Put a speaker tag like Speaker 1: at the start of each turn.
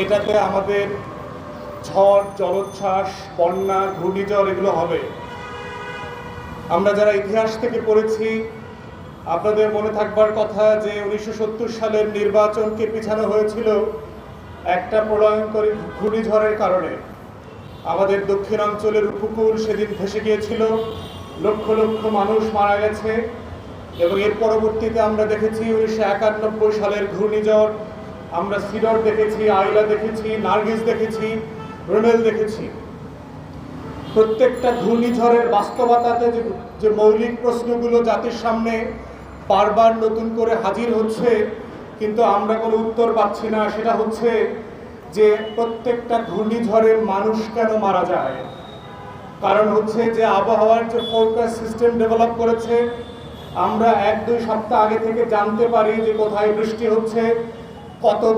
Speaker 1: এটাতে আমাদের ঝড়, জলোচ্ছ্বাস, বন্যা, ঘূর্ণিঝড় এগুলো হবে। আমরা যারা ইতিহাস থেকে পড়েছি, আপনাদের মনে থাকবার কথা যে উনিশশো সত্তর সালের নির্বাচনকে পিছানো হয়েছিল একটা প্রলয়ঙ্করী ঘূর্ণিঝড়ের কারণে। আমাদের দক্ষিণাঞ্চলের উপকূল সেদিন ভেসে গিয়েছিল, লক্ষ লক্ষ মানুষ মারা গেছে এবং এর পরবর্তীতে আমরা দেখেছি উনিশশো একানব্বই সালের ঘূর্ণিঝড় আমরা সিডর দেখেছি, আইলা দেখেছি, নার্গিস দেখেছি রুমেল দেখেছি। প্রত্যেকটা ঘূর্ণিঝড়ের বাস্তবতাতে যে যে মৌলিক প্রশ্নগুলো জাতির সামনে বারবার নতুন করে হাজির হচ্ছে, কিন্তু আমরা কোনো উত্তর পাচ্ছি না। সেটা হচ্ছে যে প্রত্যেকটা ঘূর্ণিঝড়ে মানুষ কেন মারা যায়? কারণ হচ্ছে যে আবহাওয়ার যে ফোরকাস্ট সিস্টেম ডেভেলপ করেছে, আমরা এক দুই সপ্তাহ আগে থেকে জানতে পারি যে কোথায় বৃষ্টি হচ্ছে faltando